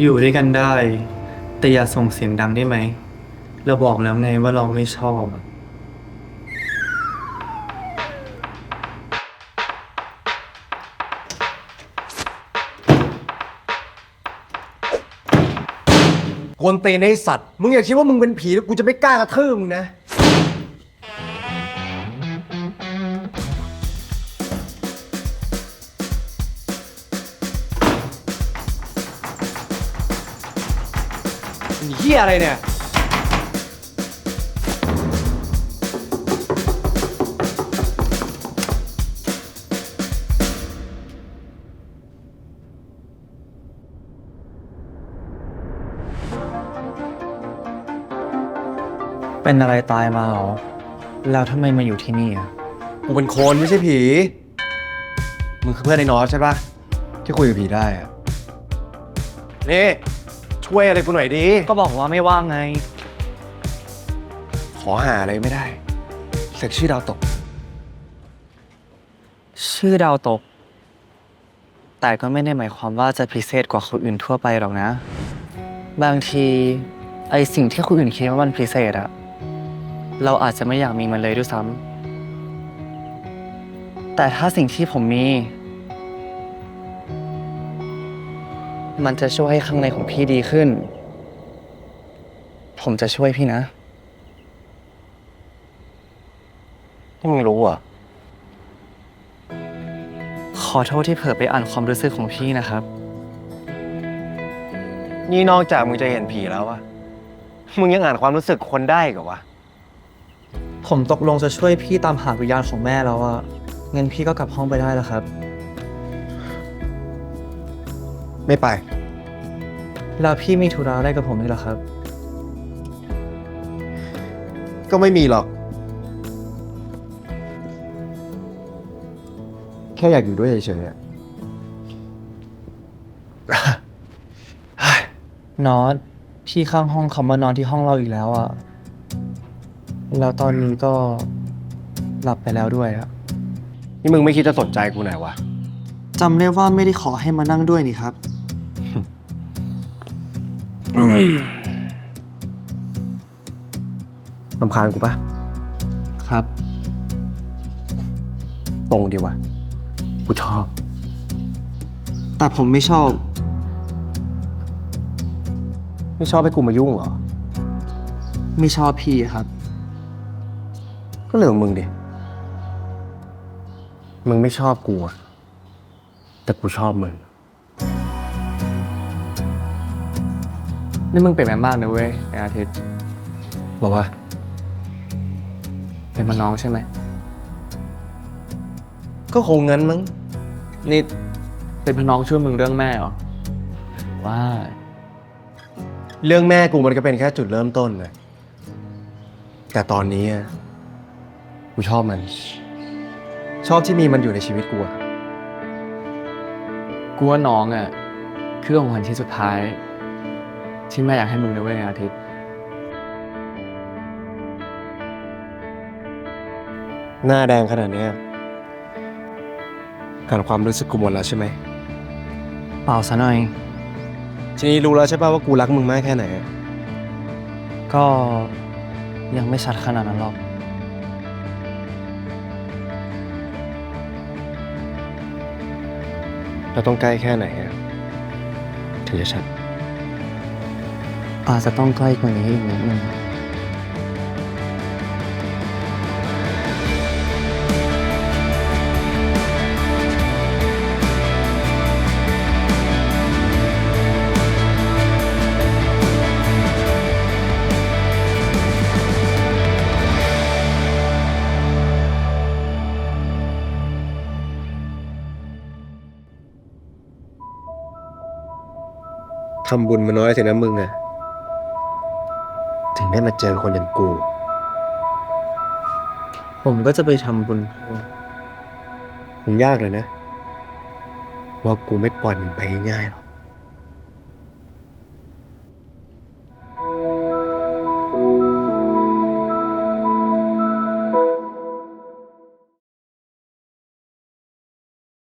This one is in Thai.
อยู่ด้วยกันได้ แต่อย่าส่งเสียงดังได้ไหม เราบอกแล้วไงว่าเราไม่ชอบอะกวนตีนไอ้สัตว์ มึงอย่าคิดว่ามึงเป็นผีแล้วกูจะไม่กล้ากระทืบมึงนะ เฮียอะไรเนี่ย เป็นอะไรตายมาเหรอ แล้วทำไมมาอยู่ที่นี่อะ กูเป็นคนไม่ใช่ผี มึงคือเพื่อนไอ้นอสใช่ปะที่คุยกับผีได้อะนี่ ช่วยอะไรกูหน่อยดิก็บอกว่าไม่ว่างไง ขอหาอะไรไม่ได้เสกชื่อดาวตก ชื่อดาวตก แต่ก็ไม่ได้หมายความว่าจะพิเศษกว่าคนอื่นทั่วไปหรอกนะ บางที ไอสิ่งที่คนอื่นคิดว่ามันพิเศษอะเราอาจจะไม่อยากมีมันเลยด้วยซ้ำแต่ถ้าสิ่งที่ผมมี มันจะช่วยให้ข้างในของพี่ดีขึ้น ผมจะช่วยพี่นะที่มึงรู้อะ ขอโทษที่เผลอไปอ่านความรู้สึกของพี่นะครับ นี่นอกจากมึงจะเห็นผีแล้วอะมึงยังอ่านความรู้สึกคนได้อีกับวะ ผมตกลงจะช่วยพี่ตามหาวิญญาณของแม่แล้วอะงั้นพี่ก็กลับห้องไปได้แล้วครับ ไม่ไป แล้วพี่มีธุระอะไรกับผมนี่เหรอครับ ก็ไม่มีหรอก แค่อยากอยู่ด้วยเฉยๆอะนอตพี่ข้างห้องเขามานอนที่ห้องเราอีกแล้วอะแล้วตอนนี้ก็หลับไปแล้วด้วยอะนี่มึงไม่คิดจะสนใจกูหน่อยวะ จำได้ว่าไม่ได้ขอให้มานั่งด้วยนี่ครับ ลำคาญกูปะครับ ตรงดีวะกูชอบ แต่ผมไม่ชอบ ไม่ชอบให้กูมายุ่งเหรอ ไม่ชอบพี่ครับ ก็เรื่องของมึงดิ มึงไม่ชอบกูอะแต่กูชอบมึง นี่มึงเป็นแม่มากนะเว้ยไออาทิตย์บอกว่า เป็นมาน้องใช่ไหม ก็คงงั้นมั้ง นี่เป็นพี่น้องช่วยมึงเรื่องแม่เหรอว่า เรื่องแม่กูมันก็เป็นแค่จุดเริ่มต้นเลยแต่ตอนนี้อะกูชอบมัน ชอบที่มีมันอยู่ในชีวิตกูอะ กูว่าน้องอะ คือของขวัญที่สุดท้าย ที่แม่อยากให้มึงนะเว้ยอาทิตย์ หน้าแดงขนาดเนี้ยอ่านความรู้สึกกูหมดแล้วใช่ไหม เปล่าซะหน่อย ทีนี้รู้แล้วใช่ป่ะว่ากูรักมึงมากแค่ไหนอะก็ยังไม่ชัดขนาดนั้นหรอก เราต้องใกล้แค่ไหนอะถึงจะชัดอาจจะต้องใกล้กว่านี้อีกนิดนึงทำบุญมาน้อยสินะมึงอะ ถึงได้มาเจอคนอย่างกู ผมก็จะไปทำบุญมึงยากเลยนะ ว่ากูไม่ปล่อยมึงไปง่ายๆหรอก